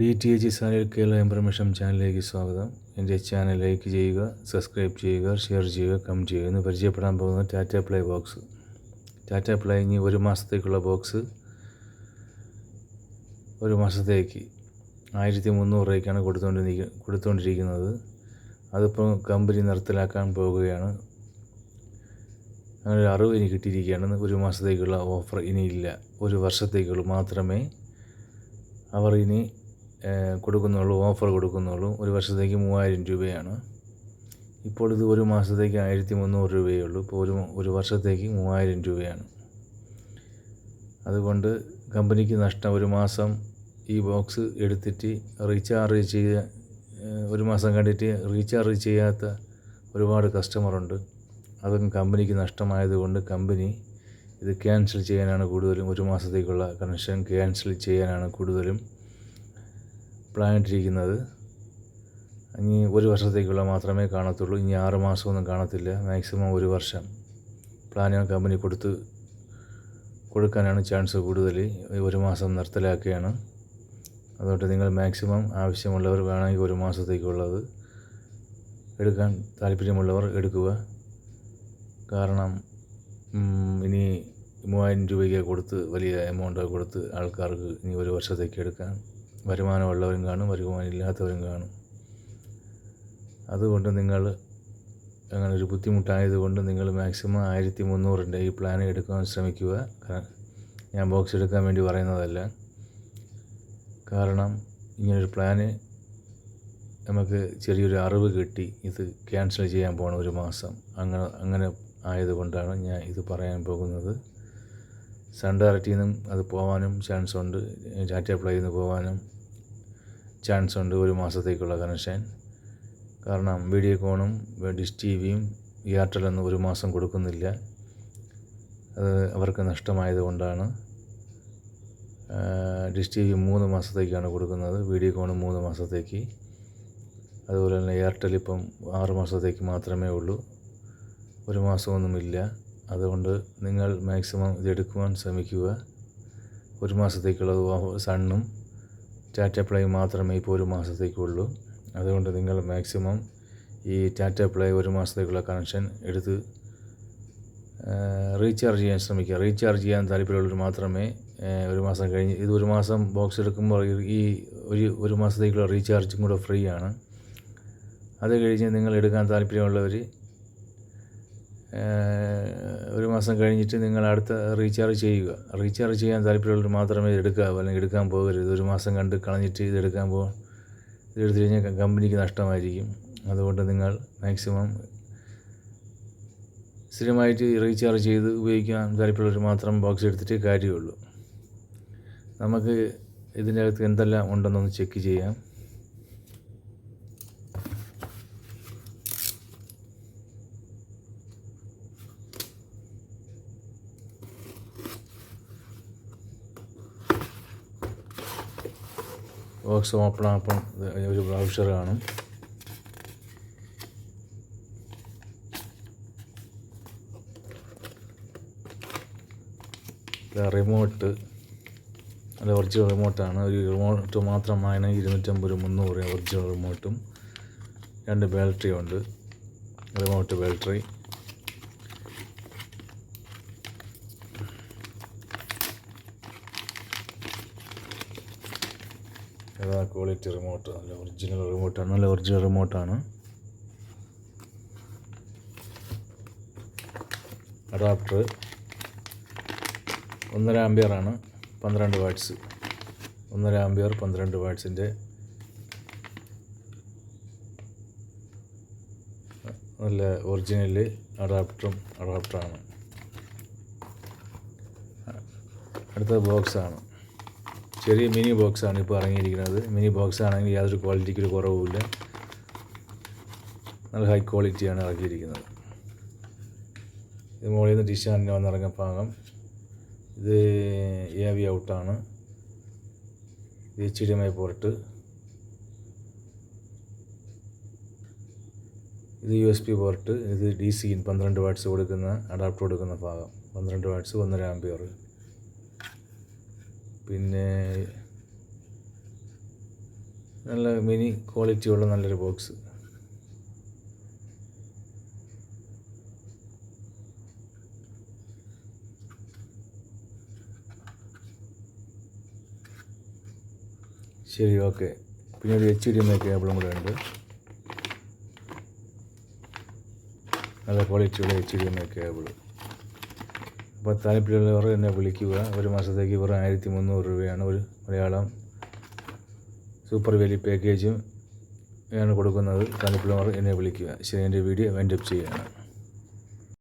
D T H channel Kerala information ചാനലിലേക്ക് സ്വാഗതം. എന്റെ ചാനൽ ലൈക്ക് ചെയ്യുക സബ്സ്ക്രൈബ് ചെയ്യുക ഷെയർ ചെയ്യുക കമന്റ് ചെയ്യുക എന്ന് പരിചയപ്പെടാൻ പോകുന്നത് Tata play box Tata play ഇനി ഒരു മാസത്തേക്കുള്ള ബോക്സ് ഒരു മാസത്തേക്ക് ആയിരത്തി മുന്നൂറ് രൂപയ്ക്കാണ് കൊടുത്തുകൊണ്ടിരിക്കുക കൊടുത്തുകൊണ്ടിരിക്കുന്നത്. അതിപ്പോൾ കമ്പനി നിർത്തലാക്കാൻ പോവുകയാണ് അങ്ങനെ ഒരു അറിവ് എനിക്ക് കിട്ടിയിരിക്കുകയാണ്. ഒരു മാസത്തേക്കുള്ള ഓഫർ ഇനിയില്ല ഒരു വർഷത്തേക്കുള്ള മാത്രമേ അവർ ഇനി കൊടുക്കുന്നുള്ളൂ ഓഫർ കൊടുക്കുന്നുള്ളൂ. ഒരു വർഷത്തേക്ക് മൂവായിരം രൂപയാണ്. ഇപ്പോൾ ഇത് ഒരു മാസത്തേക്ക് ആയിരത്തി മുന്നൂറ് രൂപയേ ഉള്ളൂ. ഇപ്പോൾ ഒരു ഒരു വർഷത്തേക്ക് മൂവായിരം രൂപയാണ്. അതുകൊണ്ട് കമ്പനിക്ക് നഷ്ടം ഒരു മാസം ഈ ബോക്സ് എടുത്തിട്ട് റീചാർജ് ചെയ്യ ഒരു മാസം കണ്ടിട്ട് റീചാർജ് ചെയ്യാത്ത ഒരുപാട് കസ്റ്റമറുണ്ട്. അതും കമ്പനിക്ക് നഷ്ടമായതുകൊണ്ട് കമ്പനി ഇത് ക്യാൻസൽ ചെയ്യാനാണ് കൂടുതലും ഒരു മാസത്തേക്കുള്ള കണക്ഷൻ ക്യാൻസൽ ചെയ്യാനാണ് കൂടുതലും പ്ലാൻ ഇട്ടിരിക്കുന്നത് ഇനി ഒരു വർഷത്തേക്കുള്ള മാത്രമേ കാണത്തുള്ളൂ. ഇനി ആറ് മാസമൊന്നും കാണത്തില്ല. മാക്സിമം ഒരു വർഷം പ്ലാൻ ഞാൻ കമ്പനി കൊടുത്ത് കൊടുക്കാനാണ് ചാൻസ് കൂടുതൽ ഒരു മാസം നിർത്തലാക്കുകയാണ്. അതുകൊണ്ട് നിങ്ങൾ മാക്സിമം ആവശ്യമുള്ളവർ വേണമെങ്കിൽ ഒരു മാസത്തേക്കുള്ളത് എടുക്കാൻ താല്പര്യമുള്ളവർ എടുക്കുക. കാരണം ഇനി മൂവായിരം രൂപയ്ക്ക് കൊടുത്ത് വലിയ എമൗണ്ട് കൊടുത്ത് ആൾക്കാർക്ക് ഇനി ഒരു വർഷത്തേക്ക് എടുക്കാൻ വരുമാനമുള്ളവരും കാണും വരുമാനം ഇല്ലാത്തവരും കാണും. അതുകൊണ്ട് നിങ്ങൾ അങ്ങനെ ഒരു ബുദ്ധിമുട്ടായതുകൊണ്ട് നിങ്ങൾ മാക്സിമം ആയിരത്തി മുന്നൂറിന്റെ ഈ പ്ലാൻ എടുക്കാൻ ശ്രമിക്കുക. ഞാൻ ബോക്സ് എടുക്കാൻ വേണ്ടി പറയുന്നതല്ല. കാരണം ഇങ്ങനൊരു പ്ലാന് നമുക്ക് ചെറിയൊരു അറിവ് കിട്ടി. ഇത് ക്യാൻസൽ ചെയ്യാൻ പോകണം ഒരു മാസം. അങ്ങനെ അങ്ങനെ ആയതുകൊണ്ടാണ് ഞാൻ ഇത് പറയാൻ പോകുന്നത്. സൺ ഡയറക്റ്റിൽ നിന്നും അത് പോകാനും ചാൻസ് ഉണ്ട് ചാറ്റ് അപ്ലൈ നിന്ന് പോകാനും ചാൻസ് ഉണ്ട് ഒരു മാസത്തേക്കുള്ള കണക്ഷൻ. കാരണം വീഡിയോകോണും ഡിഷ് ടി വിയും എയർടെലൊന്നും ഒരു മാസം കൊടുക്കുന്നില്ല. അത് അവർക്ക് നഷ്ടമായത് കൊണ്ടാണ് ഡിഷ് ടി വി മൂന്ന് മാസത്തേക്കാണ് കൊടുക്കുന്നത്. വീഡിയോ കോണും മൂന്ന് മാസത്തേക്ക്. അതുപോലെ തന്നെ എയർടെൽ ഇപ്പം ആറ് മാസത്തേക്ക് മാത്രമേ ഉള്ളൂ. ഒരു മാസമൊന്നുമില്ല. അതുകൊണ്ട് നിങ്ങൾ മാക്സിമം ഇതെടുക്കുവാൻ ശ്രമിക്കുക. ഒരു മാസത്തേക്കുള്ളത് സണ്ണും ടാറ്റ പ്ലേ മാത്രമേ ഇപ്പോൾ ഒരു മാസത്തേക്കുള്ളൂ. അതുകൊണ്ട് നിങ്ങൾ മാക്സിമം ഈ ടാറ്റ പ്ലേ ഒരു മാസത്തേക്കുള്ള കണക്ഷൻ എടുത്ത് റീചാർജ് ചെയ്യാൻ ശ്രമിക്കുക. റീചാർജ് ചെയ്യാൻ താല്പര്യമുള്ളവർ മാത്രമേ ഒരു മാസം കഴിഞ്ഞ് ഇത് ഒരു മാസം ബോക്സ് എടുക്കുമ്പോൾ ഈ ഒരു ഒരു മാസത്തേക്കുള്ള റീചാർജും കൂടെ ഫ്രീ ആണ്. അത് കഴിഞ്ഞ് നിങ്ങൾ എടുക്കാൻ താല്പര്യമുള്ളവർ മാസം കഴിഞ്ഞിട്ട് നിങ്ങൾ അടുത്ത റീചാർജ് ചെയ്യുക. റീചാർജ് ചെയ്യാൻ താല്പര്യമുള്ളവർ മാത്രമേ എടുക്കാവൂ അല്ലെങ്കിൽ എടുക്കാൻ പോകരുത്. ഒരു മാസം കണ്ട് കളഞ്ഞിട്ട് ഇത് എടുക്കാൻ പോകും ഇതെടുത്തു കഴിഞ്ഞാൽ കമ്പനിക്ക് നഷ്ടമായിരിക്കും. അതുകൊണ്ട് നിങ്ങൾ മാക്സിമം സ്ഥിരമായിട്ട് റീചാർജ് ചെയ്ത് ഉപയോഗിക്കാൻ താല്പര്യമുള്ളവർ മാത്രം ബോക്സ് എടുത്തിട്ട് കാര്യമുള്ളൂ. നമുക്ക് ഇതിന്റെ അകത്ത് എന്തെല്ലാം ഉണ്ടെന്നൊന്ന് ചെക്ക് ചെയ്യാം. ബോക്സ് ഓപ്പൺ ആപ്പം ഒരു ബ്രൗസർ കാണും റിമോട്ട് അല്ല ഒറിജിനൽ റിമോട്ടാണ് ഒരു റിമോട്ട് മാത്രമാണ് ഇരുന്നൂറ്റമ്പത് മുന്നൂറ് ഒറിജിനൽ റിമോട്ടും രണ്ട് ബാറ്ററി ഉണ്ട്. റിമോട്ട് ബാറ്ററി ഏതാ ക്വാളിറ്റി റിമോട്ട് നല്ല ഒറിജിനൽ റിമോട്ടാണ് നല്ല ഒറിജിനൽ റിമോട്ടാണ് അഡാപ്റ്റർ ഒന്നര ആംബിയറാണ് പന്ത്രണ്ട് വാട്ട്സ് ഒന്നര ആംബിയർ പന്ത്രണ്ട് വാട്ട്സിന്റെ നല്ല ഒറിജിനൽ അഡാപ്റ്ററും അഡാപ്റ്ററാണ് അടുത്ത ബോക്സാണ് ചെറിയ മിനി ബോക്സാണ് ഇപ്പോൾ ഇറങ്ങിയിരിക്കുന്നത്. മിനി ബോക്സ് ആണെങ്കിൽ യാതൊരു ക്വാളിറ്റിക്ക് ഒരു കുറവുമില്ല. നല്ല ഹൈ ക്വാളിറ്റിയാണ് ഇറക്കിയിരിക്കുന്നത്. ഇത് മുകളിൽ നിന്ന് ഡിഷാനിന് വന്നിറങ്ങിയ പാകം ഇത് എ വി ഔട്ടാണ്. ഇത് H D M I port. ഇത് യു എസ് പി പോർട്ട്. ഇത് ഡി സി പന്ത്രണ്ട് വാട്ട്സ് കൊടുക്കുന്ന അഡാപ്റ്റർ കൊടുക്കുന്ന ഭാഗം. പന്ത്രണ്ട് വാട്ട്സ് ഒന്നര ആംബിയർ പിന്നെ നല്ല മിനി ക്വാളിറ്റിയുള്ള നല്ലൊരു ബോക്സ് ശരി ഓക്കെ പിന്നെ ഒരു എച്ച് ഡി എം ഐ കൂടെ ഉണ്ട്. നല്ല ക്വാളിറ്റിയുള്ള H D M I cable അപ്പോൾ താല്പര്യമുള്ളവർ എന്നെ വിളിക്കുക. ഒരു മാസത്തേക്ക് വെറും ആയിരത്തി മുന്നൂറ് രൂപയാണ് ഒരു മലയാളം സൂപ്പർ വാല്യൂ പാക്കേജും ആണ് കൊടുക്കുന്നത്. താല്പര്യമുള്ളവർ എന്നെ വിളിക്കുക. ശരി എന്റെ വീഡിയോ വൈൻഡപ്പ് ചെയ്യുകയാണ്.